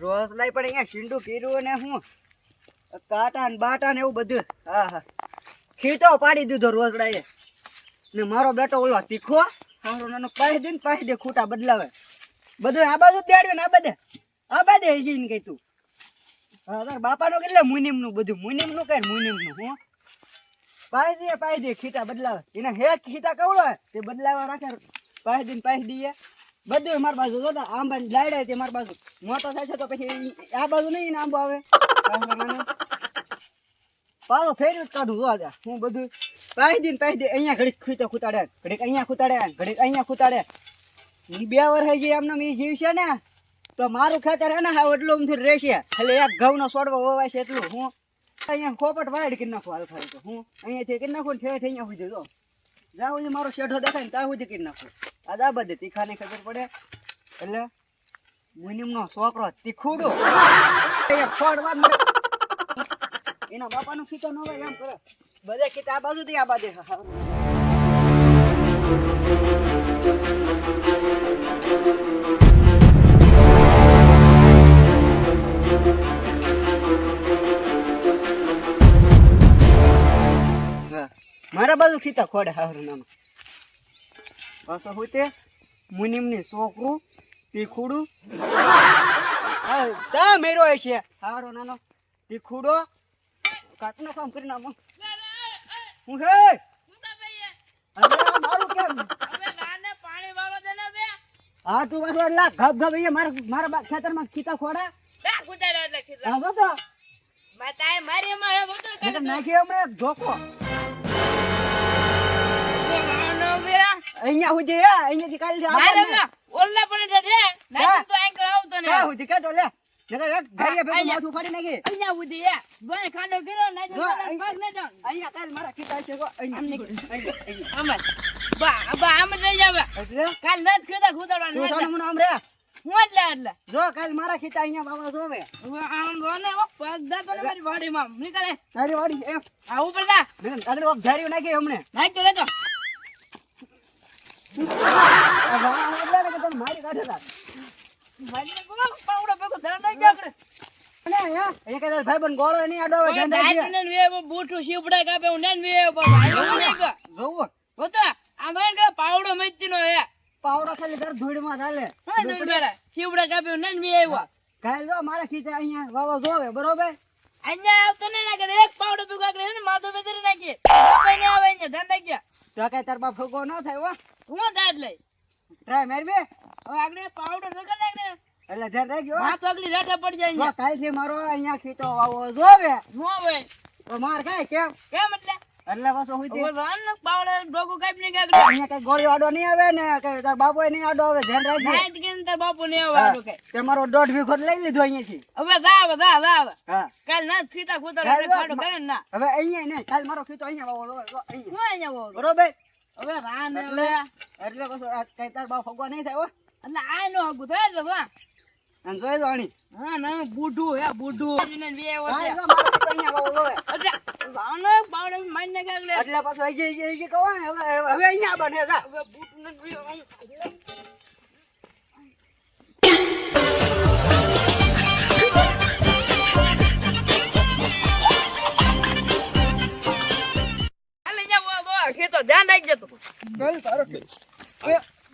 Ross લાઈ પણ અહીંયા શીંડું પીરું ને હું કાટા ને બાટા ને એવું બધું, આહા. ખીતો પાડી દીધો રોસડાએ. ને મારો બેટો ઓલો તીખો સારો નાનો પાઈ દે ને પાઈ દે ખૂટા બદલાવે. બધું આ બાજુ દેડ્યો ને આ બધે. આ બધે હજી ને કઈ તું હા, તાર બાપાનું કેટલે મુનિમનું બધું મુનિમનું કઈ મુનિમનું હું? પાઈ દે પાઈ દે, ખીટા બદલાવે. એને હે ખીટા કવડો હે તે બદલાવા રાખે, પાઈ દે ને પાઈ દઈએ. બધું મારી બાજુ. જોતા આંબા ને લાડે તે મારી બાજુ. મોટો થાય છે તો પછી આ બાજુ નહીં આંબો આવે. પાછો ફેરી જ કાઢું જોવા જા હું બધું પાઈ દે ને પાઈ દે. અહીંયા ઘડીક ખૂટે ખૂટાડે, ઘડીક અહીંયા ખૂટાડે, ઘડીક અહીંયા ખૂટાડે. એ બે વર્ષ જે એમને એ જીવશે ને, તો મારું ખેતર હે ને હા એટલું અમથી રહેશે. ખાલી એક ઘઉંનો સોડવો વવાય છે એટલું. હું અહીંયા ખોપટ વાયડ કરી નાખું હાલ ખાલી તો. હું અહીંયાથી કરી નાખું ઠેઠ અહીંયા સુધી, જો. જ્યાં સુધી મારો શેઠો દેખાય ને ત્યાં સુધી કરી નાખું. આ દા બધે તીખાની ખબર પડે? એટલે મુનિમનો છોકરો તીખુડો. એના બાપાનું ખીચો ન હોય એમ કરે? બધે ખીચા આ બાજુથી આ બાજુ. મારા બાજુ ખીતા ખોડે હારું નામ પાછો હોય તે મુનિમની છોકરું તીખુડું. તા મેરો છે. હારો નાનો તીખુડો. કાટનો કામ કરી નાખો. હું હે? મારું કેમ? હા તું પાછો એટલે ઘબ ઘબ અહીંયા મારા મારા ખેતરમાં ખીતા ખોડા. હા તો. નાખી હમણાં ધોકો. અહીંયા સુધી હે અહીંયાથી કાલે ક્યાં સુધી કે તો લે. નકર એક ગાડીએ ભેગું માથું ફાડી નાખી અહીંયા કાલ મારા ખીતા છે જો અહીંયા અહીંયા અહીંયા. એટલે? કાલ નથી ખેતા તું ખૂતાડવાનું સાનું મને આમ રે. હું એટલે એટલે. જો કાલ મારા ખીતા અહીંયા બાબા જોવે આમ ગોને ને પગ દાતો ને મારી વાડીમાં. નીકળે. તારી વાડી એમ. આ ઉપર જા. નકર ધાર્યું નાખી હમણે. ને મારી કાઢે તાર. વાડીને ગોળો, પાવડો ભેગો ને ને ભાઈ કહે પાવડો ખાલી તાર ધૂળમાં ચાલે હા, દોડ બેરા. શીપડા કાપે, ઊંડા ને વેવો. કાલ જો મારા ખીચા અહીંયા વાવા જોવે બરોબર અહીંયા આવતો નહીં નાખે. એક પાવડો ભેગો આગળ હે બેદરી નાખીએ. આવે અહીંયા, ધ્યાન રાખજો. તો કઈ તાર બાપ ફગો ન થાય હો હું દાદ લઈ. ટ્રાય મારવી હવે આગળ પાવડર લગાડ નાખ ને. એટલે ધર રાખજો હો. માથું અગલી રાઠે પડી જાય જો કાલથી મારો અહીંયા ખીચો વાવો બે હું હોય. તો માર કાય કેમ કેમ એટલે? એટલે બસ હું હવે રાનનો પાવડર ડોગો કાપી ને આગળ. અહીંયા કઈ ગોળી આડો નહીં આવે ને કઈ તાર બાપો નહીં આડો આવે ધ્યાન રાખજો નહીં કે તાર બાપુ નહીં આવે આડો કઈ. તે મારો દોઢ ભી જ લઈ લીધો અહીંયાથી હવે જા, જા, જા, જા. હા કાલ ના ખીતા ખૂતા ખાડો કરે ને ના. હવે અહીંયા નહીં કાલ મારો ખીતો અહીંયા વાવો અહીંયા હું અહીંયા આવો બરોબર હવે રાન એટલે એટલે આ કઈ તાર બાપ ફગવા નહીં થાય હો એટલે આ નો હગું થાય એટલે વાહ. અને જોઈ જાણી હા, ના, બુઢું હે, બુઢું. એને વે ખીચો અહીંયા જોવે. એટલે રાનો પાવડો મારી નાખે આગળ. એટલે પાછો આઈ જઈ જઈ ને હવે હવે- અહીંયા બને જા હવે બુઢું ને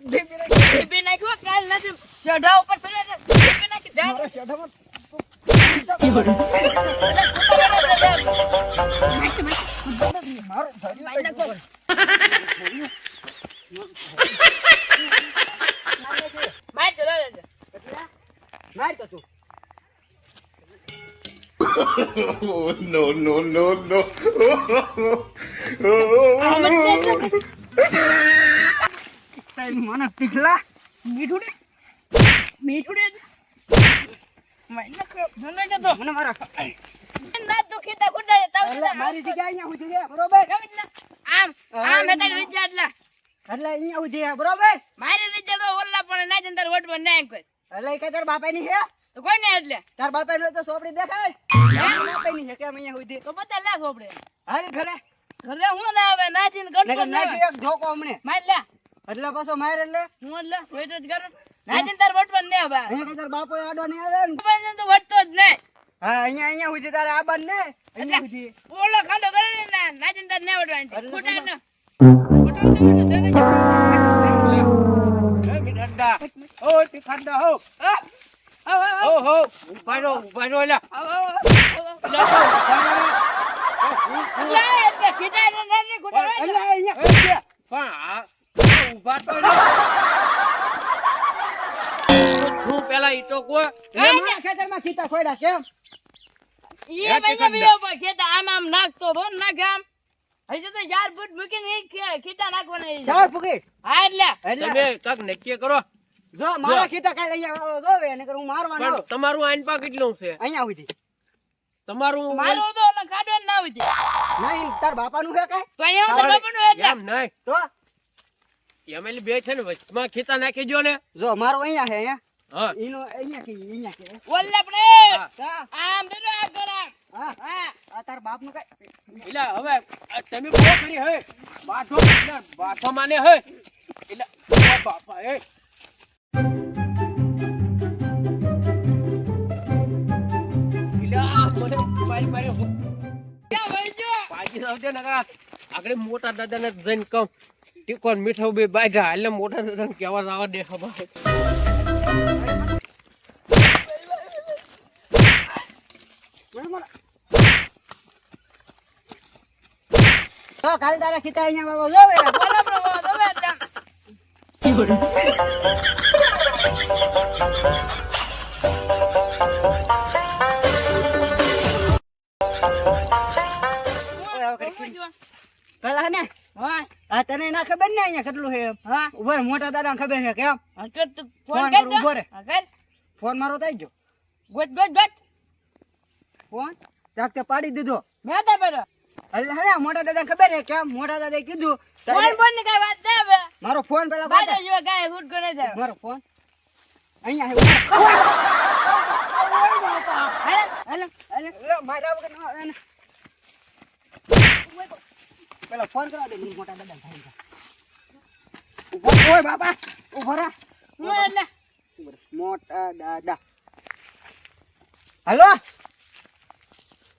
ટીપી નાખ્યો, કાલ નથી. શેઢા ઉપર છે. ટીપી નાખી, શેઢામાં જો, તું Oh, no, no, no, no. આમ જ છે એટલે. તારી મને પીખલા મીઠું દે. મીઠું દે. માર નાખ્યો. જોને જતો. મને મારા ના તો ખેતા ખોટા એટલે ના. મારી જગ્યા અહીંયા સુધી રે બરોબર? આમ આમ એટલે વિચાર એટલે. એટલે અહીંયા રે બરોબર? મારી વિચાર તો ઓલા પણ ના જન તાર વટમાં ના કોઈ. એટલે કઈ તાર બાપાની છે? તો કોઈ ને એટલે. તાર બાપાની હોય તો સોપડી દેખાય. બાપા ની છે કેમ અહીંયા ઉધી તો બધા લા સોપડે. હાલ ઘરે. ઘરે હું ના આવે નાચીને જ ના એક ઢોકો હમણે માર લે. એટલે પાછો માર એટલે હું લે વેટ જ કરું. નાચીને તાર વટવાનું ને હવે અહીંયા કઈ તાર બાપો આડો ને આવે ને? પણ તો વટતો જ નહીં. હા અહીંયા અહીંયા સુધી તારે આ બન ને? અહીંયા સુધી. ઓલો ખાડો કરે ને ના નાચીને તાર ને વટવાનું છે. ખોટા ને. ને વટવાનું તો વટે ધરે છે. એ મીઠાડા. ઓ તીખાડા હો. હા. આવો, આવો, હો, હો. ઊભા રહો, ઊભા રહો એલા. આવો, આવો, આવો. એલા તો ઊભા રહો. લે, એટલે ખીચાય ને ના ને ખોટા હોય ને. એટલે અહીંયા ખોદ્યા. પણ આ આ ઊભા તો રહો. શું પેલા ઈ તો કહો. એટલે મારા ખેતરમાં ખીતા ખોડ્યા કેમ ઈ ભાઈ તીખા પર ખેતા આમ આમ નાખતો હતો ને આમ હજી તો ચાર ફૂટ મૂકીને ખીતા નાખવાના છે. ચાર ફૂકીટ હા એટલે એટલે તમે કાંઈક નક્કી કરો જો મારા ખીતા કાલે અહીંયા જોવે નકર હું મારવાનો તમારું આઈન પા કેટલું છે અહીંયા સુધી તમારું મારું તો ઓલા કાઢવાનું ના હોય નહીં તાર બાપાનું છે કાંઈ તો અહીંયા તો બાપાનું એટલે એમ નહીં તો એમ બે છે ને વચમાં ખેતા નાખી જો ને. જો અમારો અહીંયા છે અહીંયા. હા. ઈનો અહીંયા થી અહીંયા છે. ઓલે આપણે. આમ બેઠો આ હા. હા. આ તાર બાપનું કાંઈ એટલે હવે આ તમે બોકડી હે. બાથો એટલે બાથો માને હે. એટલે બાપા હે. મને મારી મારી પાછી આવજે ને કાકા. આગળ મોટા દાદાને જઈને કહું ટીકોન મીઠો બે બાજા એટલે મોટા દાદાને કહેવા જવા દે ખબર તો કાલે તારા ખીતા અહીંયા બાબા જો બેટા બોલા પ્રભુ જો એટલે પેલા ને? હા. આ તને ના ખબર ને અહીંયા કેટલું છે? હા. ઊભો મોટા દાદા ખબર છે કેમ? ફોન કર કરું, ઊભો રે. ફોન મારો થઈ ગયો. ગોત ગોત ગોત. ફોન? ત્યાંક તે પાડી દીધો. મેં તો પેલો અરે હા મોટા દાદા ખબર છે કેમ? મોટા દાદા કીધું ફોન ફોનની કઈ વાત ના હવે મારો ફોન પેલા બાજુ જો જેવા કાંઈ હુડકો છે. મારો ફોન? અહીંયા હે હાલે, હાલે. લે, મારા વગર ન ને. પેલા ફોન કરવા દે મોટા દાદા ભાઈ ઊભો ઓય બાપા ઊભો રા. હું મોટા દાદા. હલો?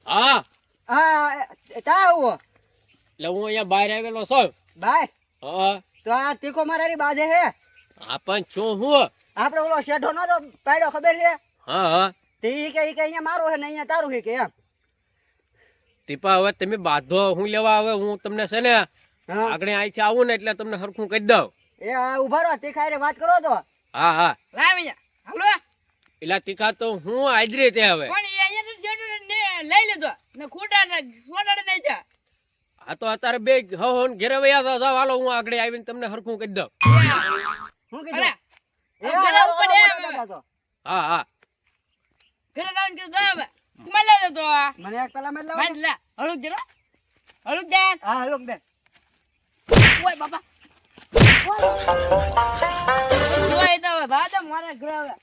હા. હા તા આવો. એટલે હું અહીંયા બહાર આવેલો છું. બાય. હા. તો આ તીકો મારારી બાજે હે? આપણ પણ શું હું? આપણે ઓલો શેઢો નો તો પાડ્યો ખબર છે? હા હા. તે ઈ કે કે અહીંયા મારું હે ને અહીંયા તારું હે કે એમ? ટીપા હવે તમે બાંધો હું લેવા આવે હું તમને છે ને હા. આગળ અહીંથી આવું ને એટલે તમને સરખું કહી દઉં. એ ઊભા રહો તીખા હારે વાત કરો તો. હા હા. લાવ અહીંયા. હાલો. એટલે તીખા તો હું હાજરી તે હવે. પણ એ અહીંયા સેટર ને લઈ લેજો ને ખોટા ને સોનાને નહીં જા. આ તો અત્યારે બે હો હો ઘેરે વયા તો હાલો હું આગળ આવીને તમને સરખું કહી દઉં. હું અરે, કીધું એ ઉપર. હા હા. ઘરે જવાનું કીધું તો હવે મળે તો મને એક પેલા મેં માંડ લે હળુદ જરો હળુદ દે. હા હાલો દે. ઓય બાપા. જોઈ તો હવે મારા ઘરે હવે.